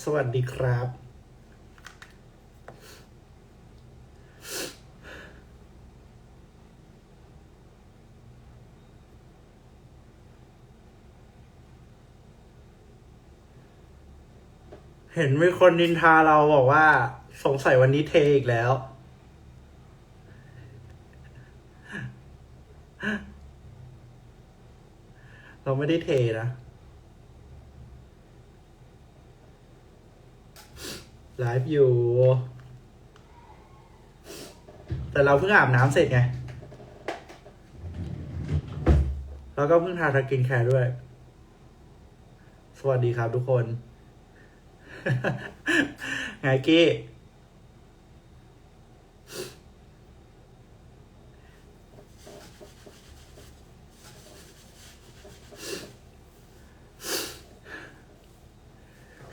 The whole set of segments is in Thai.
สวัสดีครับ เห็นมีคนนินทาเราบอกว่า สงสัยวันนี้เทอีกแล้ว เราไม่ได้เทนะ ไลฟ์อยู่ แต่เราเพิ่งอาบน้ำเสร็จไง แล้วก็เพิ่งทาสกินแคร์ด้วย สวัสดีครับทุกคน ไงกี้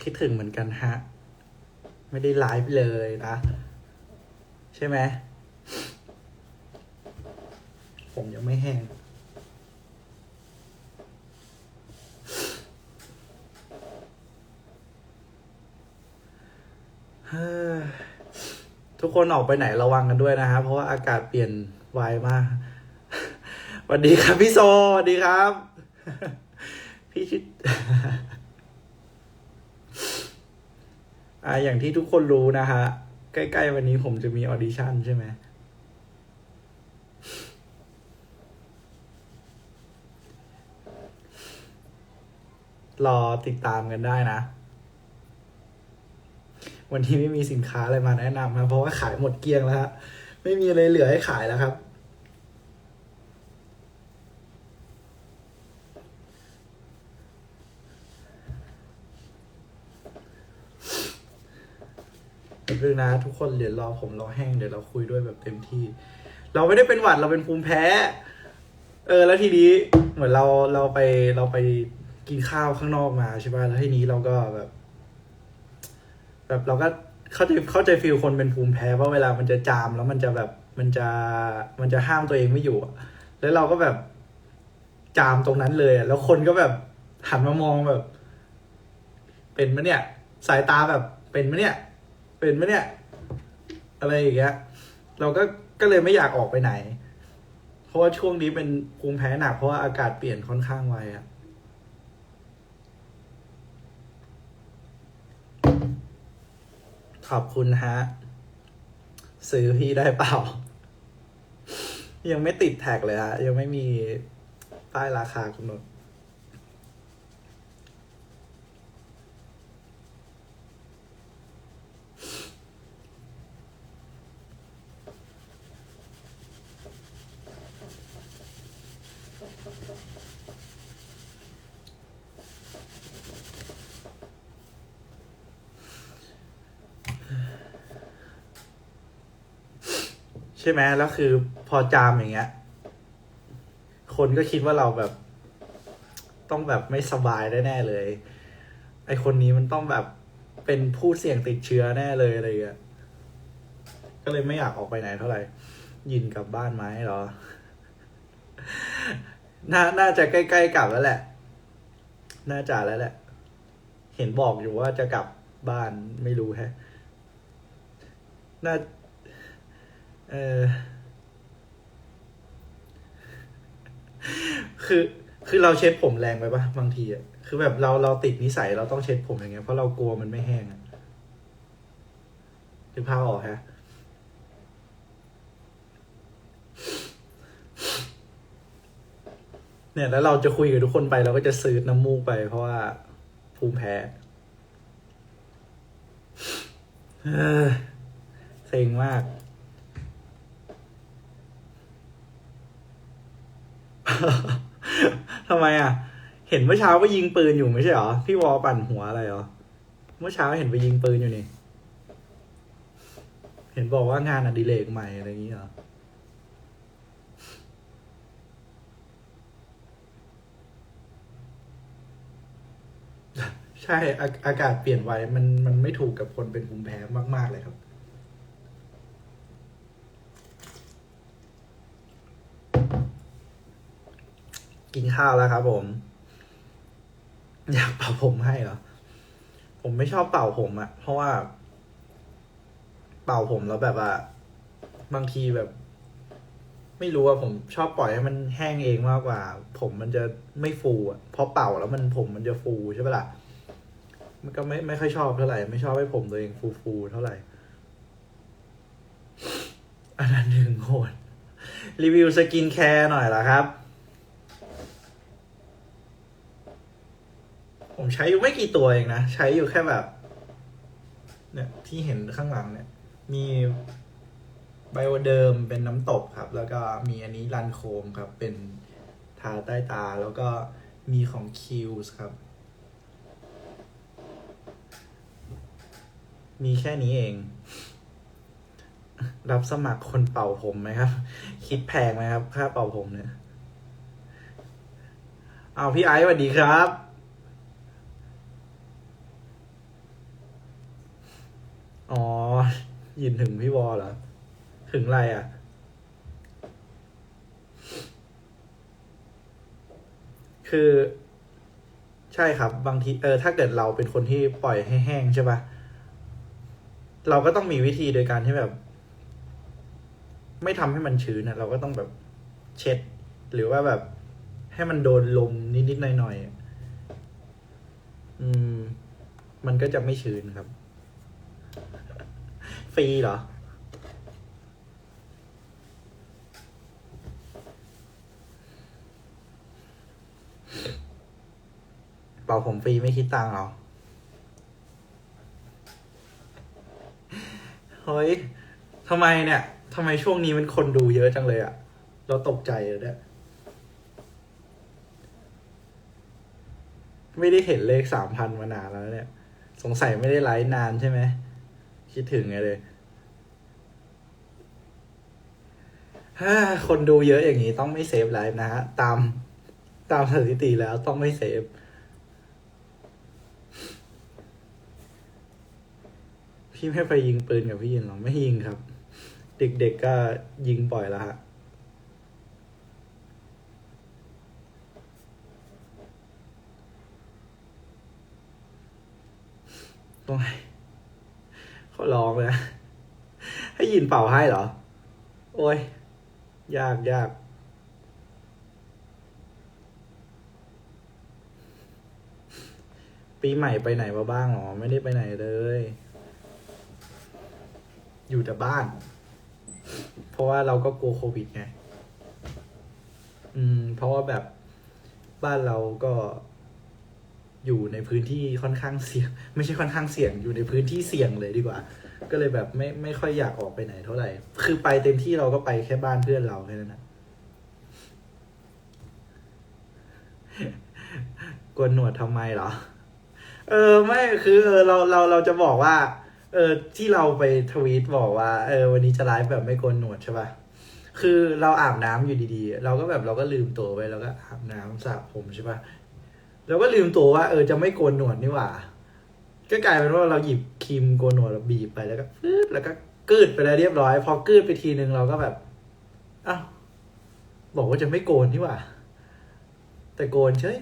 คิดถึงเหมือนกันฮะ ไม่ได้ไลฟ์เลยนะ ใช่ไหม ผมยังไม่แห้งทุกคนออกไปไหนระวังกันด้วยนะฮะเพราะว่าอากาศเปลี่ยนไวมากสวัสดีครับพี่โซสวัสดีครับ พี่ชิด อ่าอย่างที่ทุกคนรู้นะฮะ ใกล้ๆวันนี้ผมจะมีออดิชั่นใช่ไหมรอติดตามกันได้นะ วันนี้ไม่มีสินค้าอะไรมาแนะนำครับเพราะว่าขายหมดเกลี้ยงแล้วฮะ ไม่มีอะไรเหลือให้ขายแล้วครับ เรื่องนะ ทุกคนเดี๋ยวรอผมรอแห้งเดี๋ยวเราคุยด้วยแบบเต็มที่ เราไม่ได้เป็นหวัดเราเป็นภูมิแพ้ เออ แล้วทีนี้เหมือนเราเราไปเราไปกินข้าวข้างนอกมาใช่ป่ะแล้วทีนี้เราก็แบบ แบบเราก็เข้าใจเข้าใจฟีลคนเป็นภูมิแพ้ว่าเวลามันจะจามแล้วมันจะแบบมันจะมันจะห้ามตัวเองไม่อยู่แล้วเราก็แบบจามตรงนั้นเลยแล้วคนก็แบบหันมามองแบบ เป็นมะเนี่ย สายตาแบบเป็นมะเนี่ย เป็นไหมเนี่ย อะไรอย่างเงี้ย เราก็ก็เลยไม่อยากออกไปไหน เพราะว่าช่วงนี้เป็นภูมิแพ้หนักเพราะว่าอากาศเปลี่ยนค่อนข้างไวอะขอบคุณฮะ ซื้อพี่ได้เปล่า ยังไม่ติดแท็กเลยฮะ ยังไม่มีป้ายราคากำหนด ใช่ไหมแล้วคือพอจามอย่างเงี้ย คนก็คิดว่าเราแบบ ต้องแบบไม่สบายแน่ๆเลย ไอคนนี้มันต้องแบบเป็นผู้เสี่ยงติดเชื้อแน่เลยอะไรเงี้ยก็เลยไม่อยากออกไปไหนเท่าไหร่ ยินกลับบ้านไหมหรอ น่า น่าจะใกล้ๆกลับแล้วแหละ น่าจะแล้วแหละ เห็นบอกอยู่ว่าจะกลับบ้านไม่รู้แฮะ น่า เออ คือคือเราเช็ดผมแรงไปปะบางทีอะคือแบบเราเราติดนิสัยเราต้องเช็ดผมอย่างเงี้ยเพราะเรากลัวมันไม่แห้งอะถึงพาพออกฮะเนี่ย แล้วเราจะคุยกับทุกคนไปเราก็จะซื้อน้ำมูกไป เพราะว่าภูมิแพ้เออเซ็งมาก ทำไมอะ เห็นเมื่อเช้าไปยิงปืนอยู่ไม่ใช่เหรอ พี่วอปั่นหัวอะไรเหรอ เมื่อเช้าเห็นไปยิงปืนอยู่นี่ เห็นบอกว่างานอดิเรกใหม่อะไรอย่างนี้เหรอใช่อาอากาศเปลี่ยนไวมันมันไม่ถูกกับคนเป็นภูมิแพ้มาก ๆ เลยครับ กินข้าวแล้วครับผม อยากเป่าผมให้เหรอ ผมไม่ชอบเป่าผมอะเพราะว่า เป่าผมแล้วแบบว่า บางทีแบบ ไม่รู้ว่าผมชอบปล่อยให้มันแห้งเองมากกว่า ผมมันจะไม่ฟูอะพอเป่าแล้วมันผมมันจะฟูใช่ปะล่ะมันก็ไม่ไม่ค่อยชอบเท่าไหร่ไม่ชอบให้ผมตัวเองฟูฟูเท่าไหร่อันนั้นหนึ่งโหดรีวิวสกินแคร์หน่อยละครับ ผมใช้อยู่ไม่กี่ตัวเองนะ ใช้อยู่แค่แบบ เนี่ยที่เห็นข้างหลังเนี่ย มีไบโอเดิมเป็นน้ำตกครับ แล้วก็มีอันนี้รันโคมครับ เป็นทาใต้ตาแล้วก็มีของคิวส์ครับ มีแค่นี้เอง รับสมัครคนเป่าผมไหมครับ คิดแพงไหมครับ ค่าเป่าผมเนี่ย เอาพี่ไอซ์สวัสดีครับ อ๋อ ยินถึงพี่วอลเหรอ ถึงอะไรอะ คือใช่ครับ บางทีเออถ้าเกิดเราเป็นคนที่ปล่อยให้แห้งใช่ปะเราก็ต้องมีวิธีโดยการที่แบบ ไม่ทำให้มันชื้นนะเราก็ต้องแบบเช็ด หรือว่าแบบ ให้มันโดนลมนิดๆหน่อยๆอืม มันก็จะไม่ชื้นครับ ฟรีเหรอ เป่าผมฟรีไม่คิดตังค์หรอ เฮ้ยทำไมเนี่ยทำไมช่วงนี้มันคนดูเยอะจังเลยอะเราตกใจเลยเนี่ยไม่ได้เห็นเลขสามพันมานานแล้วเนี่ย สงสัยไม่ได้ไลฟ์นานใช่ไหม คิดถึงไงเลยถ้าคนดูเยอะอย่างนี้ต้องไม่เซฟไลฟ์นะฮะ ตามตามสถิติแล้วต้องไม่เซฟ พี่ไม่ไปยิงปืนกับพี่ยินหรอ ไม่ยิงครับ เด็กๆก็ยิงปล่อยล้วฮะตรงไหน เขาร้องเลยนะให้ยินเป่าให้เหรอ โอ้ย ยากยากปีใหม่ไปไหนมาบ้างหรอ ไม่ได้ไปไหนเลย อยู่แต่บ้าน เพราะว่าเราก็กลัวโควิดไง อืม เพราะว่าแบบบ้านเราก็ อยู่ในพื้นที่ค่อนข้างเสี่ยง ไม่ใช่ค่อนข้างเสี่ยงอยู่ในพื้นที่เสี่ยงเลยดีกว่า ก็เลยแบบไม่ไม่ค่อยอยากออกไปไหนเท่าไหร่ คือไปเต็มที่เราก็ไปแค่บ้านเพื่อนเราแค่นั้นนะกวนหนวดทำไมเหรอ เออไม่คือเออเราเราเราจะบอกว่า เออที่เราไปทวีตบอกว่า เออ วันนี้จะไลฟ์แบบไม่โกนหนวดใช่ป่ะคือเราอาบน้ำอยู่ดีๆ เราก็แบบเราก็ลืมตัวไปแล้วก็อาบน้ำสระผมใช่ป่ะ เราก็ลืมตัวว่าเออจะไม่โกนหนวดนี่หว่า ก็กลายเป็นว่าเราหยิบครีมโกนหนวดเราบีบไปแล้วก็ฟืดแล้วก็กืดไปแล้วเรียบร้อย พอกืดไปทีนึงเราก็แบบอ้าวบอกว่าจะไม่โกนนี่หว่า แต่โกนเฉย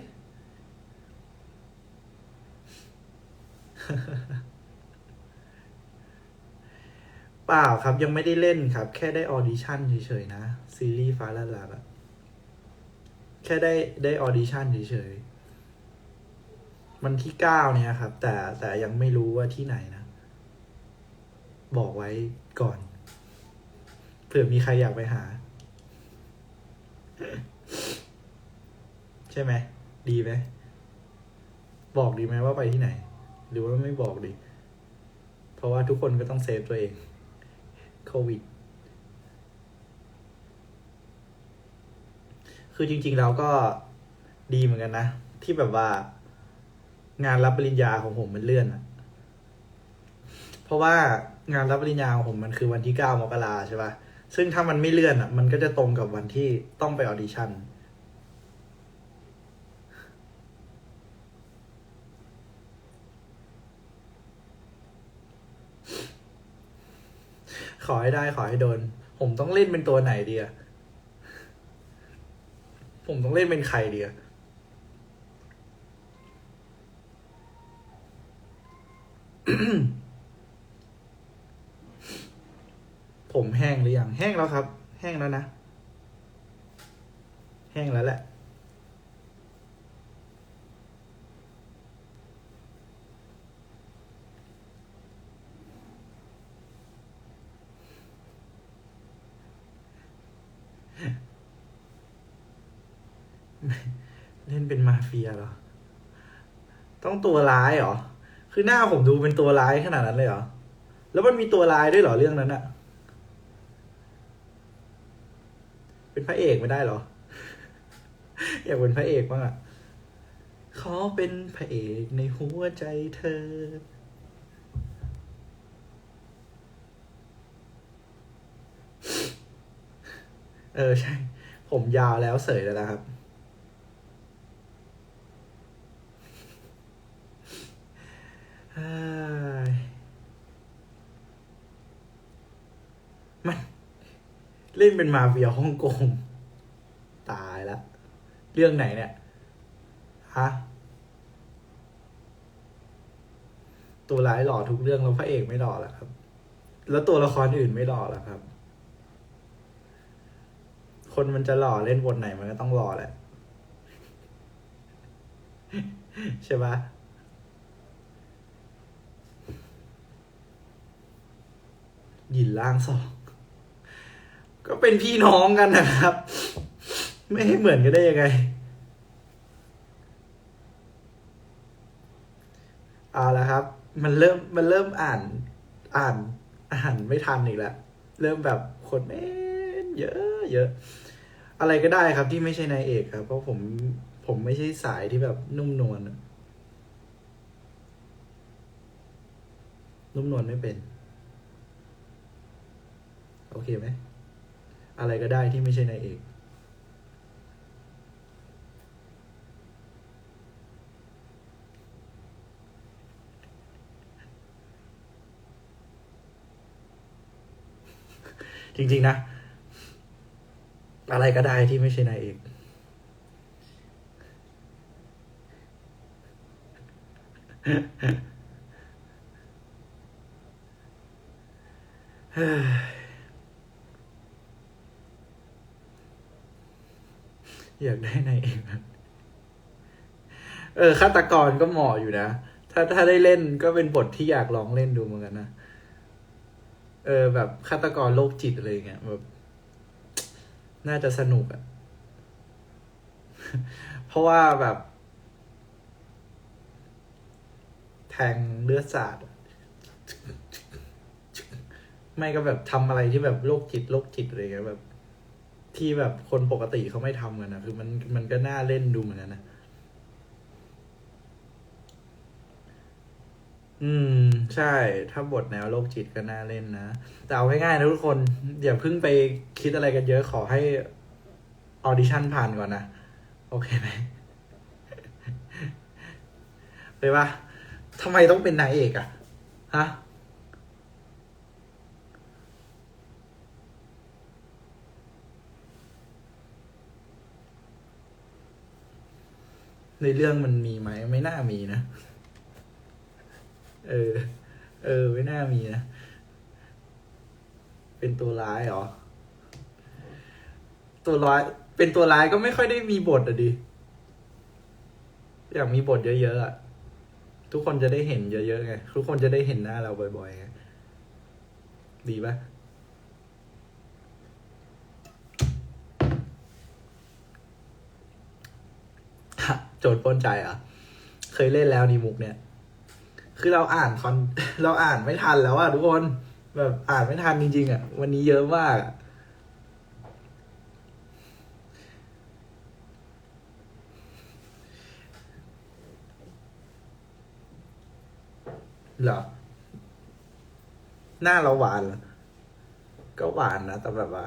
เปล่าครับยังไม่ได้เล่นครับ แค่ได้ออดิชั่นเฉยๆนะ ซีรีส์ฟ้าละลาอะแค่ได้ได้ออดิชั่นเฉยๆ มันที่เก้าเนี่ยครับ แต่แต่ยังไม่รู้ว่าที่ไหนนะ บอกไว้ก่อนเผื่อมีใครอยากไปหา ใช่ไหมดีไหมบอกดีไหมว่าไปที่ไหน หรือว่าไม่บอกดี เพราะว่าทุกคนก็ต้องเซฟตัวเองโควิดคือจริง ๆ แล้วก็ดีเหมือนกันนะ ที่แบบว่า งานรับปริญญาของผมมันเลื่อนอะเพราะว่างานรับปริญญาของผมมันคือวันที่เก้ามกราใช่ปะซึ่งถ้ามันไม่เลื่อนอะมันก็จะตรงกับวันที่ต้องไปออดิชั่น ขอให้ได้ขอให้โดน ผมต้องเล่นเป็นตัวไหนดีอะผมต้องเล่นเป็นใครดีอ ผมแห้งหรือยัง แห้งแล้วครับ แห้งแล้วนะ แห้งแล้วแหละเล่นเป็นมาเฟียเหรอ ต้องตัวร้ายเหรอ คือหน้าผมดูเป็นตัวร้ายขนาดนั้นเลยเหรอ แล้วมันมีตัวร้ายด้วยเหรอเรื่องนั้นอะเป็นพระเอกไม่ได้เหรอ อยากเป็นพระเอกบ้างอะขอเป็นพระเอกในหัวใจเธอ เออใช่ ผมยาวแล้วเสยแล้วนะครับ เฮ้ยมัน เล่นเป็นมาเฟียฮ่องกง ตายแล้วเรื่องไหนเนี่ย ฮะ ตัวร้ายหล่อทุกเรื่องแล้วพระเอกไม่หล่อแล้วครับ แล้วตัวละครอื่นไม่หล่อแล้วครับ คนมันจะหล่อเล่นบทไหนมันก็ต้องหล่อแหละ ใช่ปะหยินล่างสอง ก็เป็นพี่น้องกันนะครับ ไม่ให้เหมือนกันได้ยังไงเอาละครับ มันเริ่มมันเริ่มอ่านอ่านอ่านไม่ทันอีกแล้วเริ่มแบบคนเอ๊ะเยอะเยอะอะไรก็ได้ครับที่ไม่ใช่นายเอกครับ เพราะผมผมไม่ใช่สายที่แบบนุ่มนวลนุ่มนวลไม่เป็น โอเคไหม อะไรก็ได้ที่ไม่ใช่นายเอกจริงๆนะ อะไรก็ได้ที่ไม่ใช่นายเอกเฮ้ อยากได้นายเอกแบบเออฆาตกรก็เหมาะอยู่นะ ถ้าถ้าได้เล่นก็เป็นบทที่อยากลองเล่นดูเหมือนกันนะ เออ แบบฆาตกรโรคจิตอะไรเงี้ยแบบน่าจะสนุกอะเพราะว่าแบบ แทงเลือดสาดไม่ก็แบบทำอะไรที่แบบโรคจิตโรคจิตอะไรเงี้ยแบบ ที่แบบคนปกติเขาไม่ทำกันนะคือมันมันก็น่าเล่นดูเหมือนกันนะ อืม ใช่ ถ้าบทแนวโรคจิตก็น่าเล่นนะ แต่เอาง่ายๆนะทุกคนอย่าเพิ่งไปคิดอะไรกันเยอะขอให้ออดิชั่นผ่านก่อนนะ โอเคไหมเลยปะทำไมต้องเป็นนายเอกอะฮะ ในเรื่องมันมีไหมไม่น่ามีนะ เออ เออ ไม่น่ามีนะ เป็นตัวร้ายเหรอ ตัวร้ายเป็นตัวร้ายก็ไม่ค่อยได้มีบทอะดิ อยากมีบทเยอะๆอะทุกคนจะได้เห็นเยอะๆไง ทุกคนจะได้เห็นหน้าเราบ่อยๆไงดีปะ ฮะโจทย์ปล้นใจอะ เคยเล่นแล้วนี่มุกเนี่ย คือเราอ่านคอนเราอ่านไม่ทันแล้วอะทุกคนแบบอ่านไม่ทันจริงๆอะวันนี้เยอะมากอะเหรอ หน้าเราหวานก็หวานนะ แต่แบบว่า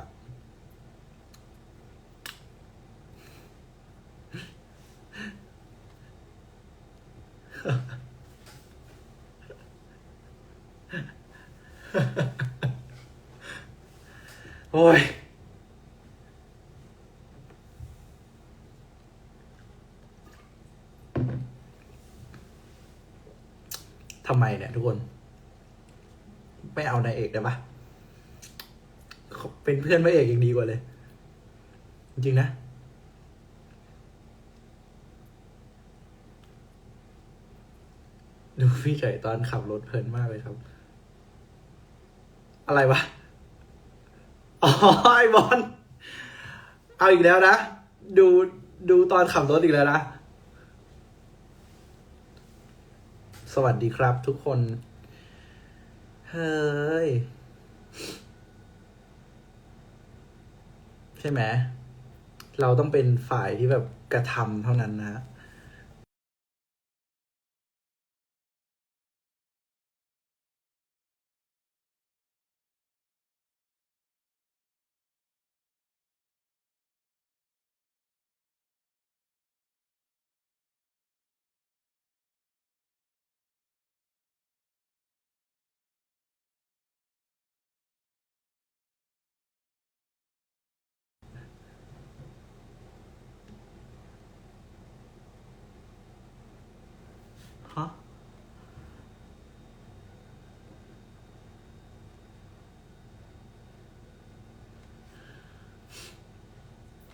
โอ้ยทำไมเนี่ยทุกคน ไม่เอานายเอกได้ปะเขาเป็นเพื่อนพระเอกยังดีกว่าเลย จริงนะ ดูพี่เฉยตอนขับรถเพลินมากเลยครับ อะไรวะ อ๋อไอบอล เอาอีกแล้วนะ ดูดูตอนขับรถอีกแล้วนะ สวัสดีครับทุกคน เฮ้ย ใช่ไหม เราต้องเป็นฝ่ายที่แบบกระทำเท่านั้นนะ ฮะ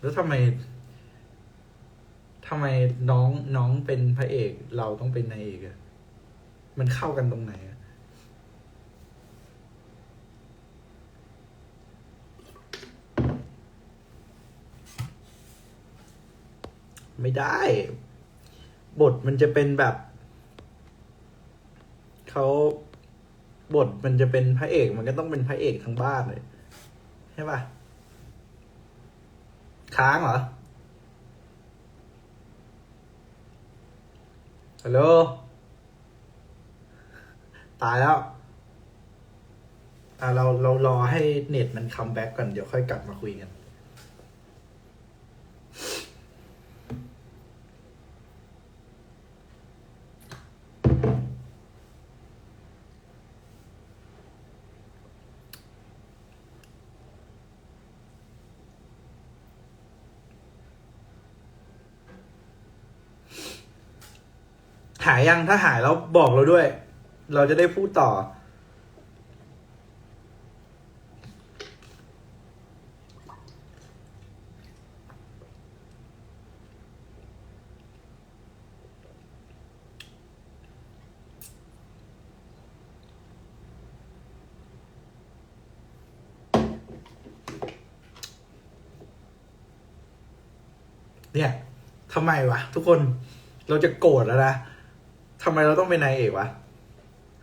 แล้วทำไมทำไมน้องน้องเป็นพระเอกเราต้องเป็นนายเอกอะมันเข้ากันตรงไหนอะไม่ได้ บทมันจะเป็นแบบเขาบทมันจะเป็นพระเอก มันก็ต้องเป็นพระเอกทั้งบ้านเลย ใช่ปะ ค้างเหรอ ฮัลโหล ตายแล้ว อะเราเรารอให้เน็ตมันคัมแบ็กก่อน เดี๋ยวค่อยกลับมาคุยกัน หายยังถ้าหายแล้วบอกเราด้วย เราจะได้พูดต่อ เนี่ยทำไมวะทุกคนเราจะโกรธแล้วนะ ทำไมเราต้องเป็นนายเอกวะ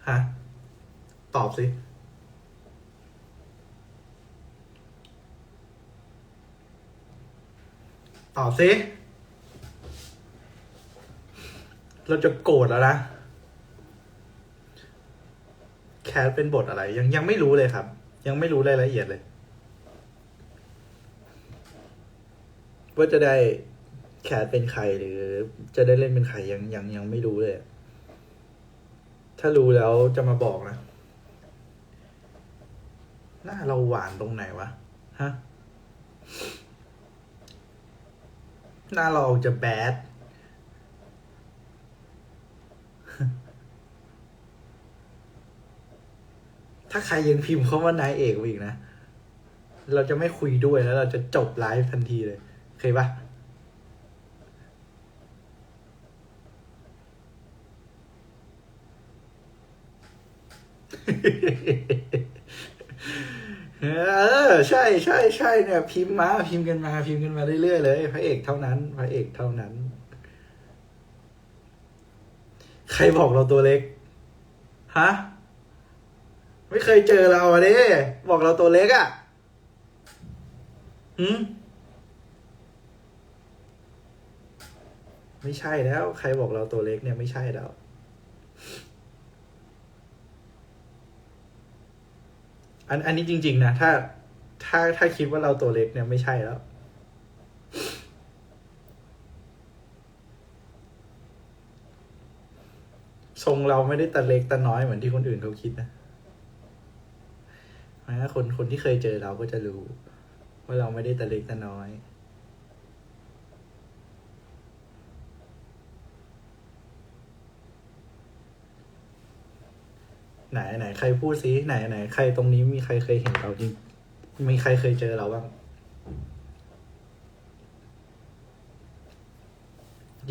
ฮะ ตอบสิตอบสิเราจะโกรธแล้วนะ แคสเป็นบทอะไร ยังยังไม่รู้เลยครับ ยังไม่รู้รายละเอียดเลย ว่าจะได้แคสเป็นใครหรือ จะได้เล่นเป็นใครยังยังยังไม่รู้เลย ถ้ารู้แล้วจะมาบอกนะ หน้าเราหวานตรงไหนวะ ฮะ หน้าเราออกจะแบดถ้าใครยังพิมพ์เขาว่านายเอกมาอีกนะ เราจะไม่คุยด้วยแล้วเราจะจบไลฟ์ทันทีเลย เคยปะ เออ ใช่ใช่ใช่เนี่ย พิมพ์มาพิมพ์กันมา พิมพ์กันมาเรื่อยๆเลยพระเอกเท่านั้นพระเอกเท่านั้น ใครบอกเราตัวเล็กฮะไม่เคยเจอเราอะเด้บอกเราตัวเล็กอะ่ะหืมไม่ใช่แล้ว ใครบอกเราตัวเล็กเนี่ยไม่ใช่แล้วอันอันนี้จริง ๆ นะ ถ้า ถ้าถ้าคิดว่าเราตัวเล็กเนี่ยไม่ใช่แล้ว ทรงเราไม่ได้ตะเล็กตะน้อยเหมือนที่คนอื่นเขาคิดนะนะคนคนที่เคยเจอเราก็จะรู้ ว่าเราไม่ได้ตะเล็กตะน้อยไหนไหนใครพูดซิไหนไหนใครตรงนี้มีใครเคยเห็นเราจริง มีใครเคยเจอเราบ้าง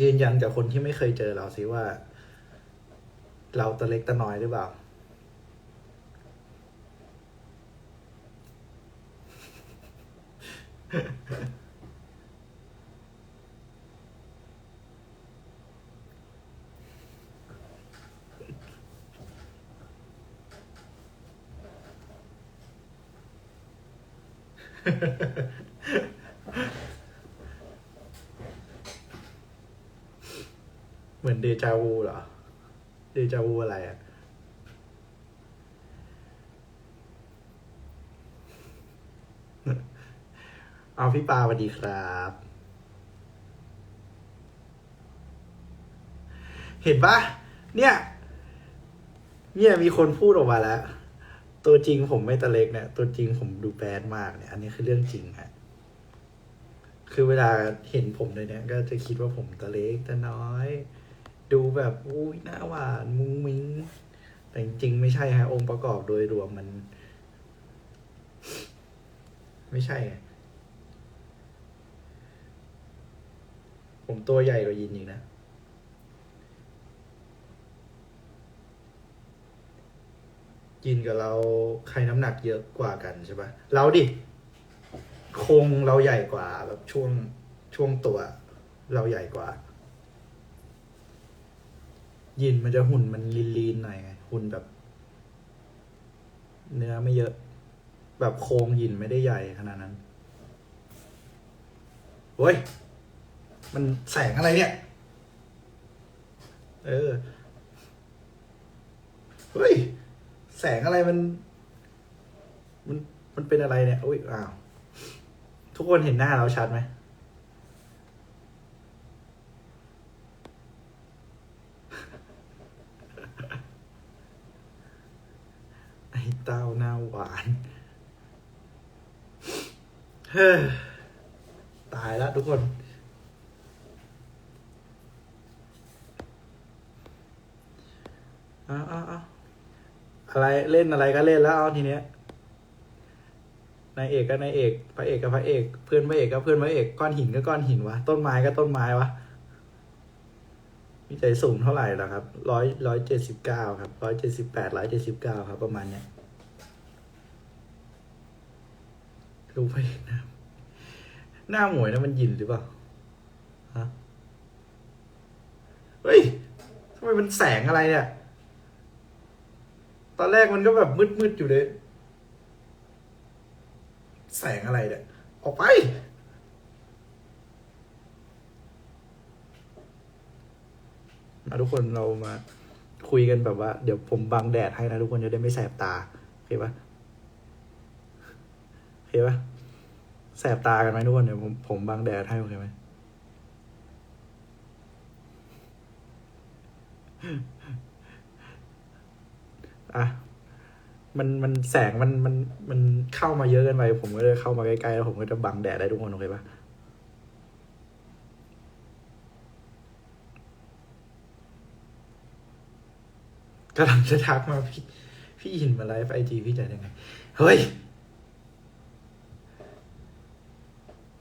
ยืนยันกับคนที่ไม่เคยเจอเราสิว่า เราตัวเล็กตัวน้อยหรือเปล่า เหมือนเดจาวูเหรอ เดจาวูอะไรอะ่ะเอาพี่ปาสวัสดีครับ เห็นปะเนี่ย เนี่ยมีคนพูดออกมาแล้ว ตัวจริงผมไม่ตะเล็กเนี่ย ตัวจริงผมดูแบดมากเนี่ย อันนี้คือเรื่องจริงฮะคือเวลาเห็นผมเลยเนี่ย ก็จะคิดว่าผมตะเล็กตะน้อย ดูแบบอุ้ยหน้าหวานมุ้งมิ้งแต่จริงไม่ใช่ฮะองค์ประกอบโดยรวมมัน ไม่ใช่ไงผมตัวใหญ่กว่ายินอีกนะ ยินกับเราใครน้ำหนักเยอะกว่ากันใช่ปะเราดิโครงเราใหญ่กว่าแบบช่วงช่วงตัว เราใหญ่กว่า ยินมันจะหุ่นมันลีนๆหน่อยไงหุ่นแบบ เนื้อไม่เยอะ แบบโครงยินไม่ได้ใหญ่ขนาดนั้นเฮ้ยมันแสงอะไรเนี่ย เออ เฮ้ย แสงอะไรมัน มันมันเป็นอะไรเนี่ยอุ้ยอ้าว ทุกคนเห็นหน้าเราชัดไหมไอ้เต้าหน้าหวาน เฮ้ตายแล้วทุกคนเอาเอาเอา อะไรเล่นอะไรก็เล่นแล้วเอาทีเนี้ยนายเอกก็นายเอกพระเอกก็พระเอก เพื่อนพระเอกก็เพื่อนพระเอกก้อนหินก็ก้อนหินวะต้นไม้ก็ต้นไม้วะมีใจสูงเท่าไหร่ล่ะครับร้อยร้อยเจ็ดสิบเก้าครับร้อยเจ็ดสิบแปดร้อยเจ็ดสิบเก้าครับ ประมาณเนี้ยรู้พระเอกหน้าหน้าหมวยนะมันยินหรือเปล่าฮะเฮ้ยทำไมมันแสงอะไรเนี่ย ตอนแรกมันก็แบบมืดๆอยู่เลย แสงอะไรเนี่ย ออกไป มาทุกคนเรามาคุยกันแบบว่า เดี๋ยวผมบังแดดให้นะทุกคนจะได้ไม่แสบตาโอเคปะโอเคปะแสบตากันไหมทุกคนเดี๋ยวผมผมบังแดดให้โอเคไหม อะมันมันแสงมันมันมันเข้ามาเยอะเกินไป ผมก็จะเข้ามาใกล้ๆแล้วผมก็จะบังแดดได้ทุกคนโอเคปะกำลังจะทักมาพี่พี่หินมาไลฟ์ไอจีพี่จะยังไง เฮ้ย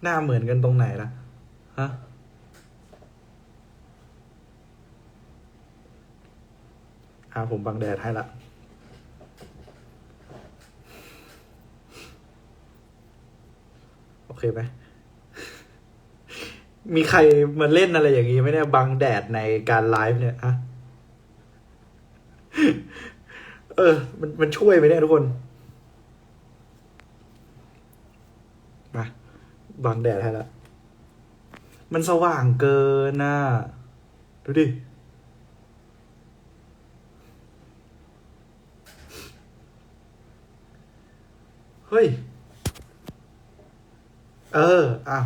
หน้าเหมือนกันตรงไหนล่ะ ฮะอ่าผมบังแดดให้ละ โอ เคไหมมีใครมาเล่นอะไรอย่างนี้ไหมเนี่ยบังแดดในการไลฟ์เนี่ยอะเออ มันมันช่วยไหมเนี่ยทุกคนมาบังแดดให้ละมันสว่างเกินน่ะดูดิเฮ้ย เออ อ้าว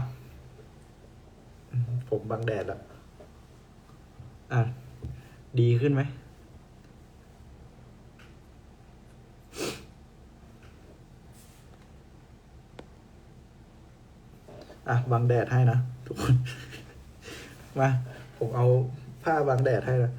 ผมบังแดดล้วอะ ดีขึ้นไหม อะ บังแดดให้นะ ทุกคน มา ผมเอาผ้าบังแดดให้นะ